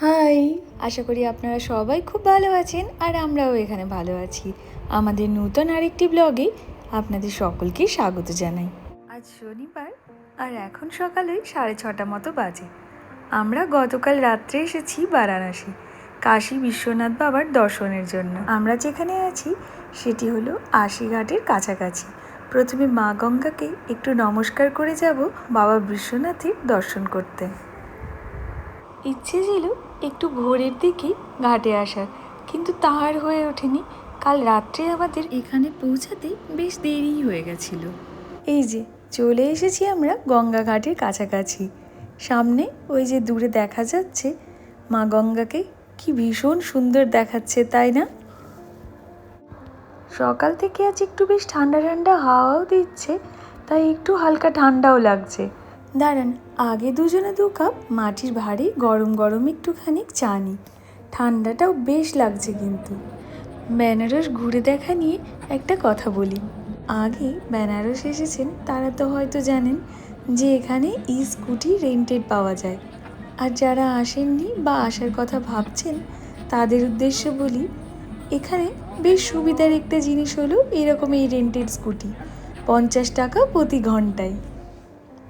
High, আশা করি আপনারা সবাই খুব ভালো আছেন আর আমরাও এখানে ভালো আছি। আমাদের নূতন আরেকটি ব্লগে আপনাদের সকলকে স্বাগত জানাই। আজ শনিবার আর এখন সকালে সাড়ে ছটা মতো বাজে। আমরা গতকাল রাত্রে এসেছি বারাণসী, কাশী বিশ্বনাথ বাবার দর্শনের জন্য। আমরা যেখানে আছি, সেটি হলো আশিঘাটের কাছাকাছি। প্রথমে মা গঙ্গাকে একটু নমস্কার করে যাব বাবা বিশ্বনাথের দর্শন করতে। ইচ্ছে ছিল একটু ভোরের দিকে ঘাটে আসার, কিন্তু তাহার হয়ে ওঠেনি। কাল রাত্রে আমাদের এখানে পৌঁছাতে বেশ দেরি হয়ে গেছিল। এই যে, চলে এসেছি আমরা গঙ্গা ঘাটের কাছাকাছি। সামনে ওই যে দূরে দেখা যাচ্ছে, মা গঙ্গাকে কি ভীষণ সুন্দর দেখাচ্ছে, তাই না? সকাল থেকে আজ একটু বেশ ঠান্ডা ঠান্ডা হাওয়াও দিচ্ছে, তাই একটু হালকা ঠান্ডাও লাগছে। দাঁড়ান, আগে দুজনে দু কাপ মাটির ভাঁড়ে গরম গরম একটুখানি চা নিই। ঠান্ডাটাও বেশ লাগছে কিন্তু। বেনারস ঘুরে দেখা নিয়ে একটা কথা বলি। আগে বেনারস এসেছেন, তারা তো হয়তো জানেন যে এখানে ই স্কুটি রেন্টেড পাওয়া যায়। আর যারা আসেননি বা আসার কথা ভাবছেন, তাদের উদ্দেশ্যে বলি, এখানে বেশ সুবিধার একটা জিনিস হলো এরকম এই রেন্টেড স্কুটি। পঞ্চাশ টাকা প্রতি ঘন্টায়।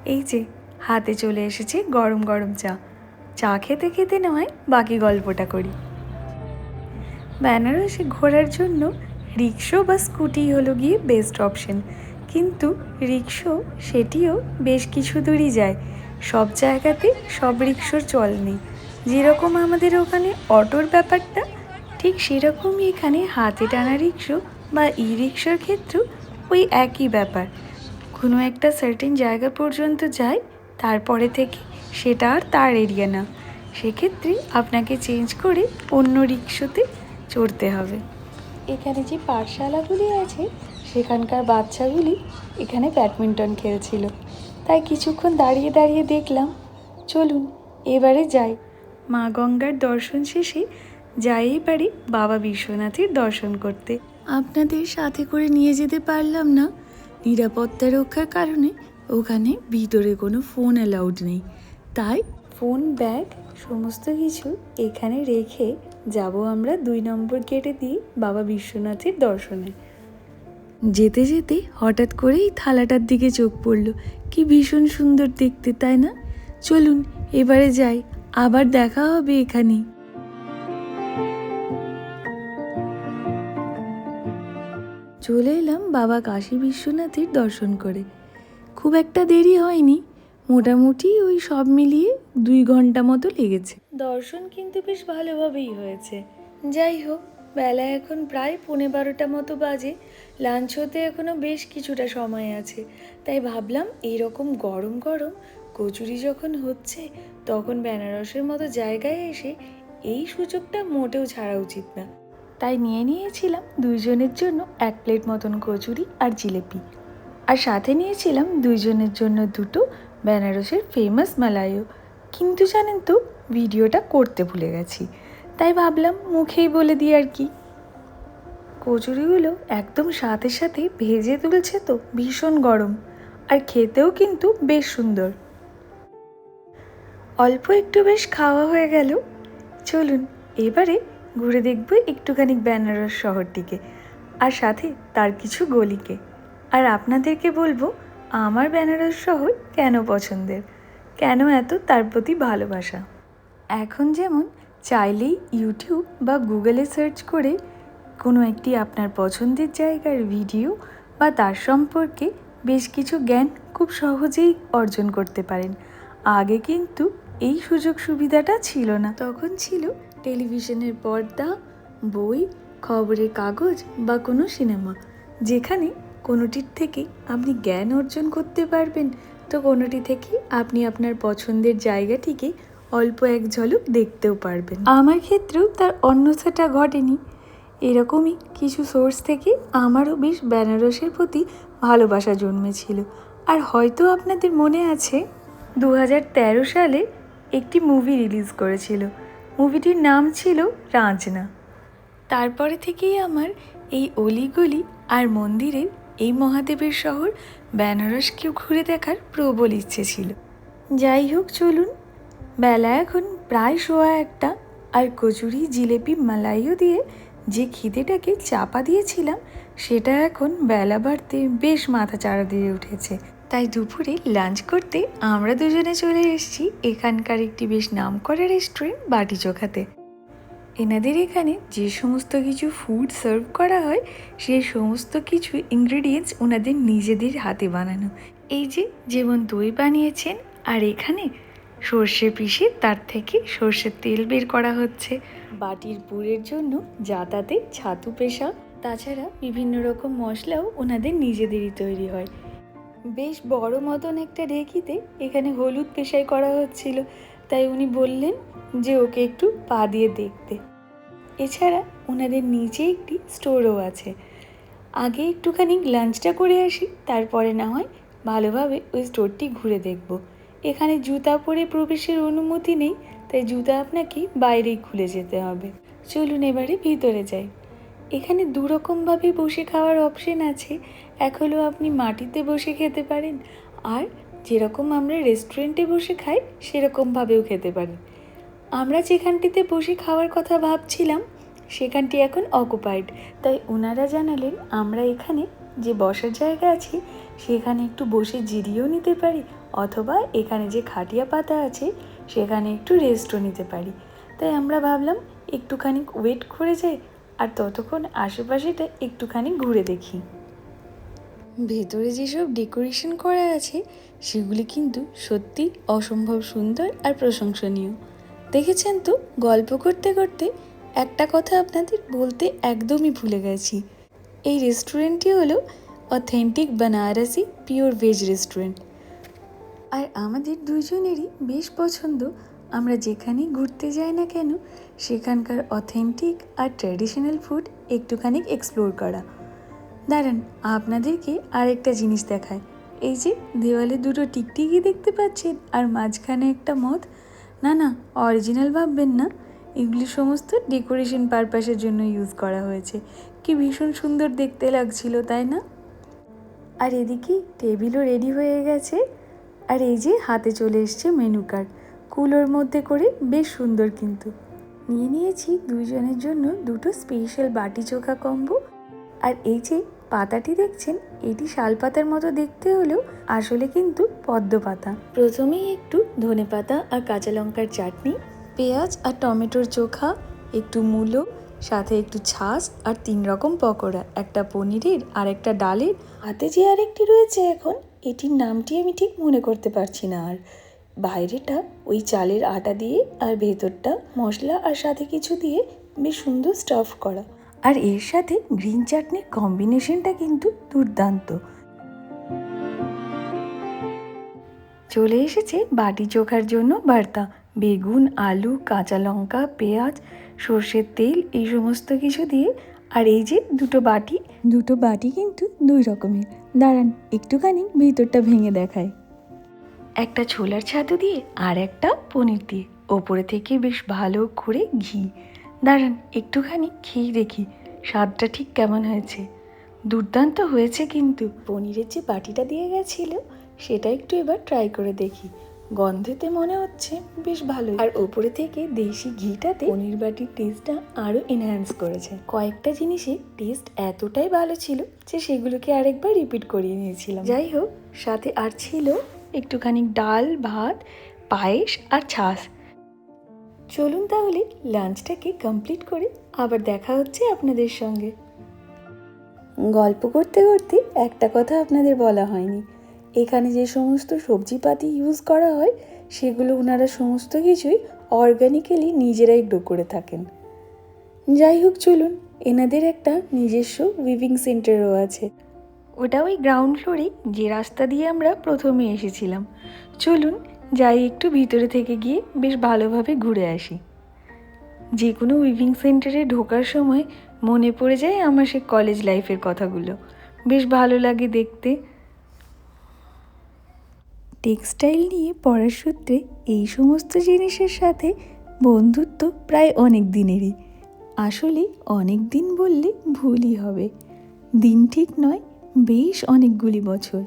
এই যে, হাতে চলে এসেছে গরম গরম চা। চা খেতে খেতে নয়, বাকি গল্পটা করি। বেনারসে ঘোরার জন্য রিক্সো বা স্কুটি হলো গিয়ে বেস্ট অপশন কিন্তু রিক্সো সেটিও বেশ কিছু দূরই যায়। সব জায়গাতে সব রিক্সোর চল নেই। যেরকম আমাদের ওখানে অটোর ব্যাপারটা, ঠিক সেরকমই এখানে হাতে টানা রিক্সো বা ই রিক্সার ক্ষেত্রেও ওই একই ব্যাপার। কোনো একটা সার্টেন জায়গা পর্যন্ত যায় তারপরে থেকে সেটা আর তার এরিয়া না। সেক্ষেত্রে আপনাকে চেঞ্জ করে অন্য রিক্সোতে চড়তে হবে। এখানে যে পাঠশালাগুলি আছে, সেখানকার বাচ্চাগুলি এখানে ব্যাডমিন্টন খেলছিল। তাই কিছুক্ষণ দাঁড়িয়ে দাঁড়িয়ে দেখলাম, চলুন এবারে যাই। মা গঙ্গার দর্শন শেষে যাই পারি বাবা বিশ্বনাথের দর্শন করতে। আপনাদের সাথে করে নিয়ে যেতে পারলাম না। নিরাপত্তা রক্ষার কারণে ওখানে ভিতরে কোনো ফোন অ্যালাউড নেই। তাই ফোন ব্যাগ সমস্ত কিছু এখানে রেখে যাব আমরা দুই নম্বর গেটে দিয়ে বাবা বিশ্বনাথের দর্শনে। যেতে যেতে হঠাৎ করেই থালাটার দিকে চোখ পড়ল। কি ভীষণ সুন্দর দেখতে, তাই না? চলুন, এবারে যাই। আবার দেখা হবে এখানে। চলে এলাম বাবা কাশী বিশ্বনাথের দর্শন করে। খুব একটা দেরি হয়নি, মোটামুটি ওই সব মিলিয়ে দুই ঘণ্টা মতো লেগেছে। দর্শন কিন্তু বেশ ভালোভাবেই হয়েছে। যাই হোক, বেলা এখন প্রায় পৌনে বারোটা মতো বাজে লাঞ্চ হতে এখনও বেশ কিছুটা সময় আছে। তাই ভাবলাম এইরকম গরম গরম কচুরি যখন হচ্ছে, তখন বেনারসের মতো জায়গায় এসে এই সুযোগটা মোটেও ছাড়া উচিত না। তাই নিয়ে নিয়েছিলাম দুইজনের জন্য এক প্লেট মতন কচুরি আর জিলেপি। আর সাথে নিয়েছিলাম দুইজনের জন্য দুটো বেনারসের ফেমাস মালাইও কিন্তু জানেন তো, ভিডিওটা করতে ভুলে গেছি। তাই ভাবলাম মুখেই বলে দিই আর কি। কচুরিগুলো একদম সাথে সাথে ভেজে তুলছে তো, ভীষণ গরম। আর খেতেও কিন্তু বেশ সুন্দর। অল্প একটু বেশ খাওয়া হয়ে গেল। চলুন, এবারে ঘুরে দেখব একটুখানি বেনারস শহরটিকে, আর সাথে তার কিছু গলিকে। আর আপনাদেরকে বলব, আমার বেনারস শহর কেন পছন্দের? কেন এত তার প্রতি ভালোবাসা? এখন যেমন চাইলেই ইউটিউব বা গুগলে সার্চ করে কোনো একটি আপনার পছন্দের জায়গার ভিডিও বা তার সম্পর্কে বেশ কিছু জ্ঞান খুব সহজেই অর্জন করতে পারেন। আগে কিন্তু এই সুযোগ সুবিধাটা ছিল না। তখন ছিল টেলিভিশনের পর্দা, বই, খবরের কাগজ বা কোনো সিনেমা, যেখানে কোনোটির থেকে আপনি জ্ঞান অর্জন করতে পারবেন। তো কোনোটি থেকে আপনি আপনার পছন্দের জায়গাটিকে অল্প এক ঝলক দেখতেও পারবেন। আমার ক্ষেত্রেও তার অন্যথাটা ঘটেনি। এরকমই কিছু সোর্স থেকে আমারও বেশ বেনারসের প্রতি ভালোবাসা জন্মেছিল। আর হয়তো আপনাদের মনে আছে দু হাজার তেরো সালে একটি মুভি রিলিজ করেছিল। মুভিটির নাম ছিল রাঁঝনা তারপরে থেকেই আমার এই অলিগলি আর মন্দিরের এই মহাদেবের শহর বেনারসকেও ঘুরে দেখার প্রবল ইচ্ছে ছিল। যাই হোক, চলুন। বেলা এখন প্রায় শোয়া একটা আর কচুরি, জিলেপি, মালাইও দিয়ে যে খিদেটাকে চাপা দিয়েছিলাম, সেটা এখন বেলা বাড়তে বেশ মাথা চাড়া দিয়ে উঠেছে। তাই দুপুরে লাঞ্চ করতে আমরা দুজনে চলে এসেছি এখানকার একটি বেশ নাম নামকরা রেস্টুরেন্ট বাটি চোখাতে। এনাদের এখানে যে সমস্ত কিছু ফুড সার্ভ করা হয় সেই সমস্ত কিছু ইনগ্রিডিয়েন্টস ওনাদের নিজেদের হাতে বানানো। এই যে যেমন দই বানিয়েছেন, আর এখানে সর্ষে পিষে তার থেকে সর্ষের তেল বের করা হচ্ছে। বাটির পুরের জন্য যাতাতে ছাতু পেশা, তাছাড়া বিভিন্ন রকম মশলাও ওনাদের নিজেদেরই তৈরি হয়। বেশ বড় মতন একটা ঢেকিতে এখানে হলুদ পেশাই করা হচ্ছিল। তাই উনি বললেন যে ওকে একটু পা দিয়ে দেখতে। এছাড়া ওনাদের নিচে একটি স্টোরও আছে। আগে একটুখানি লাঞ্চটা করে আসি, তারপরে না হয় ভালোভাবে ওই স্টোরটি ঘুরে দেখব। এখানে জুতা পরে প্রবেশের অনুমতি নেই, তাই জুতা আপনাকে বাইরেই খুলে যেতে হবে। চলুন এবারে ভিতরে যাই। এখানে দুরকমভাবে বসে খাওয়ার অপশন আছে। এক হলো আপনি মাটিতে বসে খেতে পারেন, আর যেরকম আমরা রেস্টুরেন্টে বসে খাই, সেরকমভাবেও খেতে পারেন। আমরা যেখানটিতে বসে খাওয়ার কথা ভাবছিলাম, সেখানটি এখন অকুপাইড তাই ওনারা জানালেন, আমরা এখানে যে বসার জায়গা আছে, সেখানে একটু বসে জিরিয়েও নিতে পারি, অথবা এখানে যে খাটিয়া পাতা আছে, সেখানে একটু রেস্টও নিতে পারি। তাই আমরা ভাবলাম, একটুখানি ওয়েট করে যাই আর ততক্ষণ আশেপাশেটা একটুখানি ঘুরে দেখি। ভেতরে যেসব ডেকোরেশন করা আছে, সেগুলি কিন্তু সত্যি অসম্ভব সুন্দর আর প্রশংসনীয়। দেখেছেন তো, গল্প করতে করতে একটা কথা আপনাদের বলতে একদমই ভুলে গেছি। এই রেস্টুরেন্টটি হলো authentic Banarasi pure veg restaurant. আর আমাদের দুজনেরই বেশ পছন্দ আমরা যেখানেই ঘুরতে যাই না কেন, সেখানকার অথেন্টিক আর ট্র্যাডিশনাল ফুড একটুখানি এক্সপ্লোর করা। দাঁড়ান, আপনাদেরকে আরেকটা জিনিস দেখায় এই যে, দেওয়ালে দুটো টিকটিকি দেখতে পাচ্ছেন, আর মাঝখানে একটা মদ। না না অরিজিনাল ভাববেন না। এগুলি সমস্ত ডেকোরেশন পারপাসের জন্য ইউজ করা হয়েছে। কি ভীষণ সুন্দর দেখতে লাগছিল, তাই না? আর এদিকে টেবিলও রেডি হয়ে গেছে। আর এই যে, হাতে চলে এসছে মেনু কার্ড কুলোর মধ্যে করে বেশ সুন্দর কিন্তু। নিয়ে নিয়েছি দুইজনের জন্য দুটো স্পেশাল বাটি চোখা কম্বো আর এই যে পাতাটি দেখছেন, এটি শালপাতার মতো দেখতে হলেও আসলে কিন্তু পদ্ম পাতা। প্রথমেই একটু ধনে পাতা আর কাঁচা লঙ্কার চাটনি, পেঁয়াজ আর টমেটোর চোখা, একটু মূলো, সাথে একটু ছাস আর তিন রকম পকোড়া, একটা পনিরের আর একটা ডালের। হাতে যে আরেকটি রয়েছে এখন, এটির নামটি আমি ঠিক মনে করতে পারছি না আর। বাইরেটা ওই চালের আটা দিয়ে আর ভেতরটা মশলা আর সাথে কিছু দিয়ে বেশ সুন্দর স্টাফ করা। আর এর সাথে গ্রিন চাটনির কম্বিনেশনটা কিন্তু দুর্দান্ত। চলে এসেছে বাটি চোখার জন্য বার্তা। বেগুন, আলু, কাঁচা লঙ্কা, পেঁয়াজ, সর্ষের তেল এই সমস্ত কিছু দিয়ে আর এই যে দুটো বাটি। দুটো বাটি কিন্তু দুই রকমের। দাঁড়ান, একটুখানি ভিতরটা ভেঙে দেখায় একটা ছোলার ছাতু দিয়ে আর একটা পনির দিয়ে। ওপরে থেকে বেশ ভালো করে ঘি। দাঁড়ান, একটুখানি খেয়ে দেখি, স্বাদটা ঠিক কেমন হয়েছে? দুর্দান্ত হয়েছে কিন্তু। পনিরের যে বাটিটা দিয়ে গেছিল, সেটা একটু এবার ট্রাই করে দেখি। গন্ধেতে মনে হচ্ছে বেশ ভালো আর ওপরে থেকে দেশি ঘিটাতে পনির বাটির টেস্টটা আরও এনহ্যান্স করেছে। কয়েকটা জিনিসে টেস্ট এতটাই ভালো ছিল যে সেগুলোকে আরেকবার রিপিট করিয়ে নিয়েছিলাম। যাই হোক, সাথে আর ছিল একটুখানি ডাল, ভাত, পায়েস আর ছাস চলুন তাহলে লাঞ্চটাকে কমপ্লিট করে আবার দেখা হচ্ছে আপনাদের সঙ্গে। গল্প করতে করতে একটা কথা আপনাদের বলা হয়নি। এখানে যে সমস্ত সবজিপাতি ইউজ করা হয়, সেগুলো ওনারা সমস্ত কিছুই অর্গানিক্যালি নিজেরাই গ্রো করে থাকেন। যাই হোক, চলুন, এনাদের একটা নিজস্ব উইভিং সেন্টারও আছে। ওটা ওই গ্রাউন্ড ফ্লোরে যে রাস্তা দিয়ে আমরা প্রথমে এসেছিলাম। চলুন যাই একটু ভিতরে থেকে গিয়ে বেশ ভালোভাবে ঘুরে আসি। যে কোনো উইভিং সেন্টারে ঢোকার সময় মনে পড়ে যায় আমার সে কলেজ লাইফের কথাগুলো। বেশ ভালো লাগে দেখতে। টেক্সটাইল নিয়ে পড়ার সূত্রে এই সমস্ত জিনিসের সাথে বন্ধুত্ব প্রায় অনেক দিনেরই। আসলে অনেক দিন বললে ভুলই হবে। দিন ঠিক নয় বেশ অনেকগুলি বছর।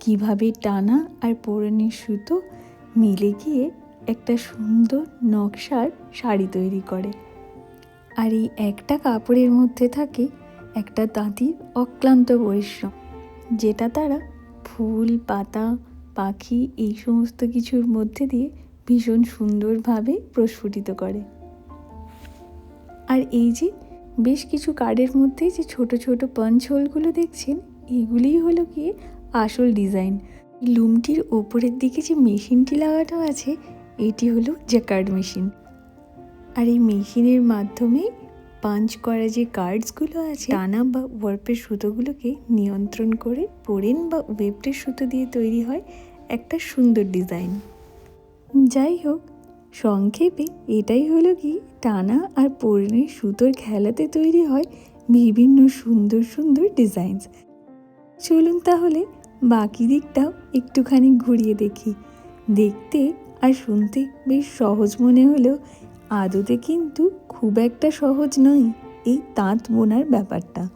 কীভাবে টানা আর পোড়ানোর সুতো মিলে গিয়ে একটা সুন্দর নকশার শাড়ি তৈরি করে। আর এই একটা কাপড়ের মধ্যে থাকে একটা তাঁতির অক্লান্ত পরিশ্রম, যেটা তারা ফুল, পাতা, পাখি এই সমস্ত কিছুর মধ্যে দিয়ে ভীষণ সুন্দরভাবে প্রস্ফুটিত করে। আর এই যে বেশ কিছু কার্ডের মধ্যে যে ছোট ছোট পাঞ্চ হোলগুলো দেখছেন এগুলিই হলো কি? আসল ডিজাইন। লুমটির ওপরের দিকে যে মেশিনটি লাগানো আছে, এটি হলো জ্যাকার্ড মেশিন। আর এই মেশিনের মাধ্যমে পাঞ্চ করা যে কার্ডসগুলো আছে, টানা বা ওয়ার্পের সুতোগুলোকে নিয়ন্ত্রণ করে পোরেন বা ওয়েবটের সুতো দিয়ে তৈরি হয় একটা সুন্দর ডিজাইন। যাই হোক, সংক্ষেপে এটাই হলো কি? টানা আর পোড়েনের সুতোর খেলাতে তৈরি হয় বিভিন্ন সুন্দর সুন্দর ডিজাইনস। চলুন তাহলে বাকি দিকটাও একটুখানি ঘুরিয়ে দেখি। দেখতে আর শুনতে বেশ সহজ মনে হলেও আদতে কিন্তু খুব একটা সহজ নয় এই তাঁত বোনার ব্যাপারটা।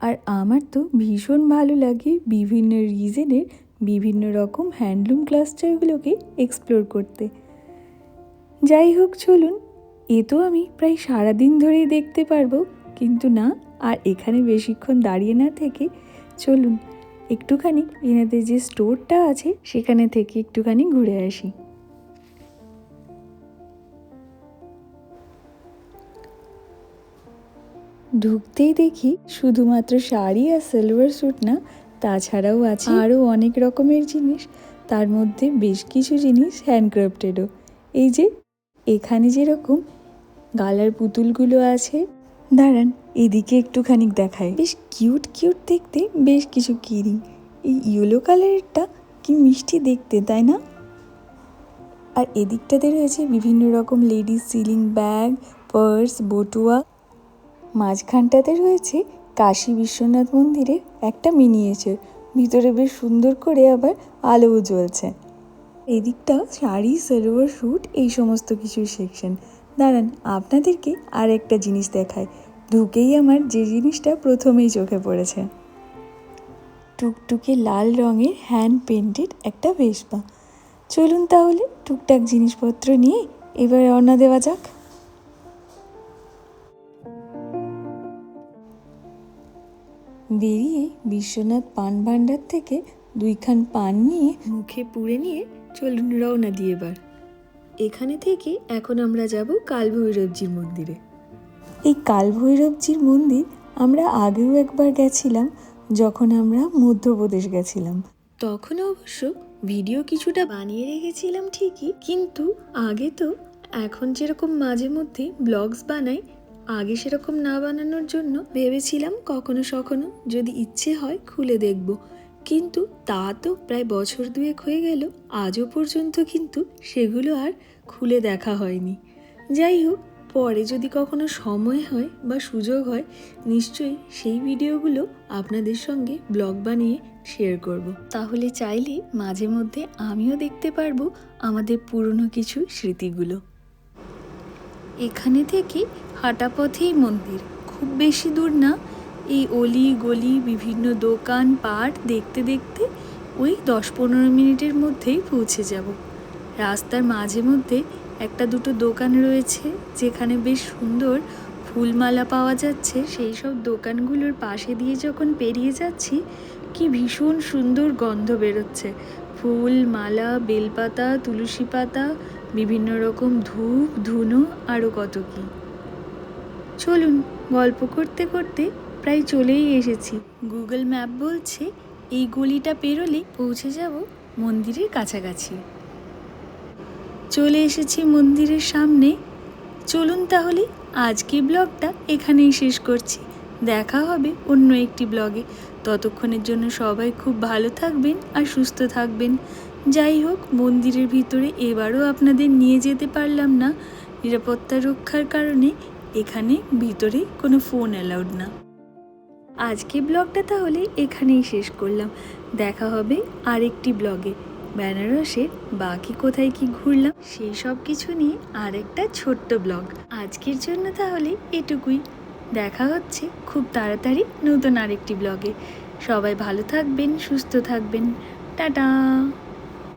আর আমার তো ভীষণ ভালো লাগে বিভিন্ন রিজনের বিভিন্ন রকম হ্যান্ডলুম ক্লাস্টারগুলোকে এক্সপ্লোর করতে। যাই হোক, চলুন। এ তো আমি প্রায় সারাদিন ধরেই দেখতে পারব, কিন্তু না, আর এখানে বেশিক্ষণ দাঁড়িয়ে না থেকে চলুন, একটুখানি এনাদের যে স্টোরটা আছে সেখানে থেকে একটুখানি ঘুরে আসি। ঢুকতেই দেখি শুধুমাত্র শাড়ি আর সিলভার স্যুট না, তাছাড়াও আছে আরও অনেক রকমের জিনিস। তার মধ্যে বেশ কিছু জিনিস হ্যান্ডক্রাফটেডও এই যে, এখানে যেরকম গালার পুতুলগুলো আছে। দাঁড়ান এদিকে একটুখানি দেখায়। বেশ কিউট কিউট দেখতে, বেশ কিছু কিরিং। এই ইয়েলো কালারেরটা কি মিষ্টি দেখতে, তাই না? আর এদিকটাতে রয়েছে বিভিন্ন রকম লেডিস সিলিং ব্যাগ, পার্স, বটুয়া। মাঝখানটাতে রয়েছে কাশী বিশ্বনাথ মন্দিরের একটা মিনিয়েচার ভিতরে বেশ সুন্দর করে আবার আলোও জ্বলছে। এদিকটা শাড়ি, সালোয়ার স্যুট এই সমস্ত কিছু সেকশন দাঁড়ান, আপনাদেরকে আর একটা জিনিস দেখায়। ঢুকেই আমার যে জিনিসটা প্রথমেই চোখে পড়েছে। টুকটুকে লাল রঙের হ্যান্ড পেন্টেড একটা ভেসপা। চলুন তাহলে টুকটাক জিনিসপত্র নিয়ে এবার রওনা দেওয়া যাক। বেরিয়ে বিশ্বনাথ পান ভাণ্ডার থেকে দুইখান পান নিয়ে মুখে পুড়ে নিয়ে চলুন রওনা দিয়ে এবার। এখানে থেকে এখন আমরা যাব কালভৈরবজির মন্দিরে। এই কালভৈরবজির মন্দির আমরা আগেও একবার গেছিলাম, যখন আমরা মধ্যপ্রদেশ গেছিলাম। তখন অবশ্য ভিডিও কিছুটা বানিয়ে রেখেছিলাম ঠিকই, কিন্তু আগে তো এখন যেরকম মাঝে মধ্যে ব্লগস বানাই, আগে সেরকম না বানানোর জন্য ভেবেছিলাম কখনো সখনো যদি ইচ্ছে হয় খুলে দেখব। কিন্তু তা তো প্রায় বছর দুয়েক হয়ে গেল, আজও পর্যন্ত কিন্তু সেগুলো আর খুলে দেখা হয়নি। যাই হোক পরে যদি কখনো সময় হয় বা সুযোগ হয়, নিশ্চয়ই সেই ভিডিওগুলো আপনাদের সঙ্গে ব্লগ বানিয়ে শেয়ার করব। তাহলে চাইলে মাঝে মধ্যে আমিও দেখতে পারব আমাদের পুরনো কিছু স্মৃতিগুলো। এখানে থেকে হাঁটা পথেই মন্দির। খুব বেশি দূর না। এই অলি গলি বিভিন্ন দোকান পাট দেখতে দেখতে ওই দশ পনেরো মিনিটের মধ্যেই পৌঁছে যাব। রাস্তার মাঝে মধ্যে একটা দুটো দোকান রয়েছে যেখানে বেশ সুন্দর ফুলমালা পাওয়া যাচ্ছে। সেই সব দোকানগুলোর পাশে দিয়ে যখন পেরিয়ে যাচ্ছি, কি ভীষণ সুন্দর গন্ধ বেরোচ্ছে। ফুল, মালা, বেলপাতা, তুলসী পাতা, বিভিন্ন রকম ধূপ, ধুনো আরও কত কী। চলুন, গল্প করতে করতে প্রায় চলেই এসেছি। গুগল ম্যাপ বলছে, এই গলিটা পেরোলে পৌঁছে যাব মন্দিরের কাছাকাছি। চলে এসেছি মন্দিরের সামনে। চলুন তাহলে আজকে ব্লগটা এখানেই শেষ করছি। দেখা হবে অন্য একটি ব্লগে। ততক্ষণের জন্য সবাই খুব ভালো থাকবেন আর সুস্থ থাকবেন। যাই হোক, মন্দিরের ভিতরে এবারও আপনাদের নিয়ে যেতে পারলাম না। নিরাপত্তা রক্ষার কারণে এখানে ভিতরে কোনো ফোন অ্যালাউড না। আজকে ব্লগটা তাহলে এখানেই শেষ করলাম। দেখা হবে আরেকটি ব্লগে। বেনারসে, বাকি কোথায় কি ঘুরলাম সেই সব কিছু নিয়ে আরেকটা ছোট্ট ব্লগ। আজকের জন্য তাহলে এটুকুই। দেখা হচ্ছে খুব তাড়াতাড়ি নতুন আরেকটি ব্লগে। সবাই ভালো থাকবেন, সুস্থ থাকবেন। টাটা!